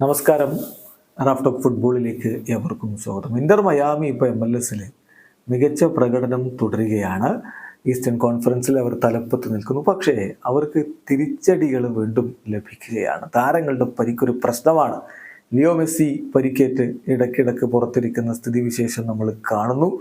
നമസ്കാരം. റാഫ്റ്റോക്ക് ഫുട്ബോളിലേക്ക് എവർക്കും സ്വാഗതം. ഇന്റർ മയാമി ഇപ്പോൾ എം എൽ എസിൽ മികച്ച പ്രകടനം തുടരുകയാണ്. ഈസ്റ്റേൺ കോൺഫറൻസിൽ അവർ തലപ്പത്ത് നിൽക്കുന്നു. പക്ഷേ അവർക്ക് തിരിച്ചടികൾ വീണ്ടും ലഭിക്കുകയാണ്. താരങ്ങളുടെ പരിക്കൊരു പ്രശ്നമാണ്. ലിയോ മെസ്സി പരിക്കേറ്റ് ഇടയ്ക്കിടയ്ക്ക് പുറത്തിരിക്കുന്ന സ്ഥിതിവിശേഷം നമ്മൾ കാണുന്നു.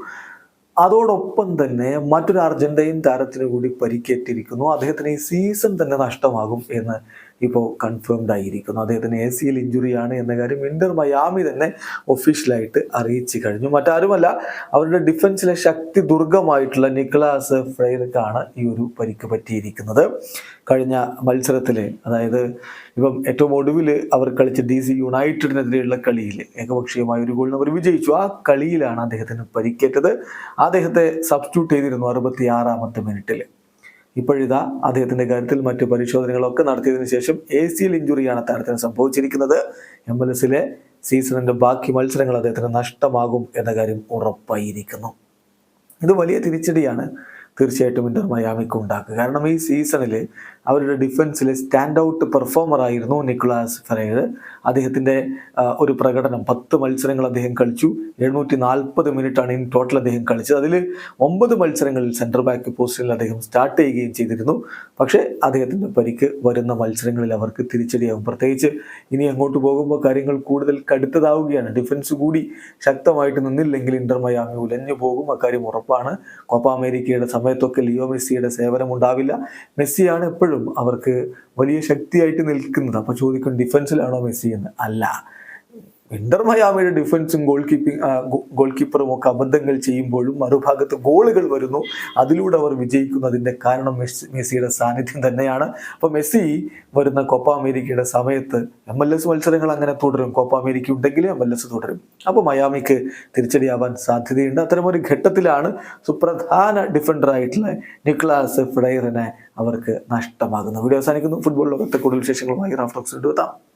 അതോടൊപ്പം തന്നെ മറ്റൊരു അർജന്റൈൻ താരത്തിന് കൂടി പരിക്കേറ്റിരിക്കുന്നു. അദ്ദേഹത്തിന് ഈ സീസൺ തന്നെ നഷ്ടമാകും എന്ന് ഇപ്പോൾ കൺഫേംഡ് ആയിരിക്കുന്നു. അദ്ദേഹത്തിന് എ സി എൽ ഇഞ്ചുറിയാണ് എന്ന കാര്യം ഇന്റർ മയാമി തന്നെ ഒഫീഷ്യലായിട്ട് അറിയിച്ചു കഴിഞ്ഞു. മറ്റാരുമല്ല അവരുടെ ഡിഫൻസിലെ ശക്തി ദുർഗമായിട്ടുള്ള നിക്ലാസ് ഫ്രൈർക്കാണ് ഈ ഒരു പരിക്ക് പറ്റിയിരിക്കുന്നത്. കഴിഞ്ഞ മത്സരത്തിൽ അതായത് ഇപ്പം ഏറ്റവും ഒടുവിൽ അവർ കളിച്ച ഡി സി യുണൈറ്റഡിനെതിരെയുള്ള കളിയിൽ ഏകപക്ഷീയമായ ഒരു ഗോളിന് അവർ വിജയിച്ചു. ആ കളിയിലാണ് അദ്ദേഹത്തിന് പരിക്കേറ്റത്. അദ്ദേഹത്തെ സബ്സ്റ്റിറ്റ്യൂട്ട് ചെയ്തിരുന്നു അറുപത്തി ആറാമത്തെ മിനിറ്റിൽ ഇപ്പോഴിതാ അദ്ദേഹത്തിന്റെ കാര്യത്തിൽ മറ്റു പരിശോധനകളൊക്കെ നടത്തിയതിനു ശേഷം എ സി എൽ ഇഞ്ചുറിയാണ് താരത്തിന് സംഭവിച്ചിരിക്കുന്നത്. എം എൽ എസിലെ സീസണിന്റെ ബാക്കി മത്സരങ്ങൾ അദ്ദേഹത്തിന് നഷ്ടമാകും എന്ന കാര്യം ഉറപ്പായിരിക്കുന്നു. ഇത് വലിയ തിരിച്ചടിയാണ്. തീർച്ചയായിട്ടും ഇന്റർ മയാമിക്ക് ഉണ്ടാക്കുക. കാരണം ഈ സീസണിൽ അവരുടെ ഡിഫൻസിൽ സ്റ്റാൻഡ് ഔട്ട് പെർഫോമർ ആയിരുന്നു നിക്കുളാസ് ഫെറേർ അദ്ദേഹത്തിന്റെ ഒരു പ്രകടനം പത്ത് മത്സരങ്ങൾ അദ്ദേഹം കളിച്ചു. എഴുന്നൂറ്റി നാൽപ്പത് മിനിറ്റാണ് ഇൻ ടോട്ടൽ അദ്ദേഹം കളിച്ചത്. അതിൽ ഒമ്പത് മത്സരങ്ങളിൽ സെന്റർ ബാക്ക് പോസ്റ്റിൽ അദ്ദേഹം സ്റ്റാർട്ട് ചെയ്യുകയും ചെയ്തിരുന്നു. പക്ഷേ അദ്ദേഹത്തിന്റെ പരിക്ക് വരുന്ന മത്സരങ്ങളിൽ അവർക്ക് തിരിച്ചടിയാകും പ്രത്യേകിച്ച് ഇനി അങ്ങോട്ട് പോകുമ്പോൾ കാര്യങ്ങൾ കൂടുതൽ കടുത്തതാവുകയാണ്. ഡിഫൻസ് കൂടി ശക്തമായിട്ട് നിന്നില്ലെങ്കിൽ ഇന്റർ മയാമി ഉലഞ്ഞു പോകും. അക്കാര്യം ഉറപ്പാണ്. കോപ്പ അമേരിക്കയുടെ സമയത്തൊക്കെ ലിയോ മെസ്സിയുടെ സേവനം ഉണ്ടാവില്ല. മെസ്സിയാണ് എപ്പോഴും അവർക്ക് വലിയ ശക്തിയായിട്ട് നിൽക്കുന്നത്. അപ്പോൾ ചോദിക്കും ഡിഫൻസിലാണോ മെസ്സി എന്ന്? അല്ല. ഇന്റർ മയാമിയുടെ ഡിഫൻസും ഗോൾ കീപ്പിംഗ് ഗോൾ കീപ്പറും ഒക്കെ അബദ്ധങ്ങൾ ചെയ്യുമ്പോഴും മറുഭാഗത്ത് ഗോളുകൾ വരുന്നു. അതിലൂടെ അവർ വിജയിക്കുന്നതിന്റെ കാരണം മെസ്സി മെസ്സിയുടെ സാന്നിധ്യം തന്നെയാണ്. അപ്പോൾ മെസ്സി വരുന്ന കോപ്പ അമേരിക്കയുടെ സമയത്ത് എം എൽ എസ് മത്സരങ്ങൾ അങ്ങനെ തുടരും. കോപ്പ അമേരിക്ക ഉണ്ടെങ്കിൽ എം എൽ എസ് തുടരും. അപ്പോൾ മയാമിക്ക് തിരിച്ചടിയാവാൻ സാധ്യതയുണ്ട്. അത്തരമൊരു ഘട്ടത്തിലാണ് സുപ്രധാന ഡിഫൻഡറായിട്ടുള്ള നിക്ലാസ് ഫ്രൈറിനെ അവർക്ക് നഷ്ടമാകുന്നത്. വീഡിയോ അവസാനിക്കുന്നു. ഫുട്ബോൾ ലോകത്തെ കൂടുതൽ വിശേഷങ്ങളുമായി റാഫ്റ്റോക്സ് എത്താം.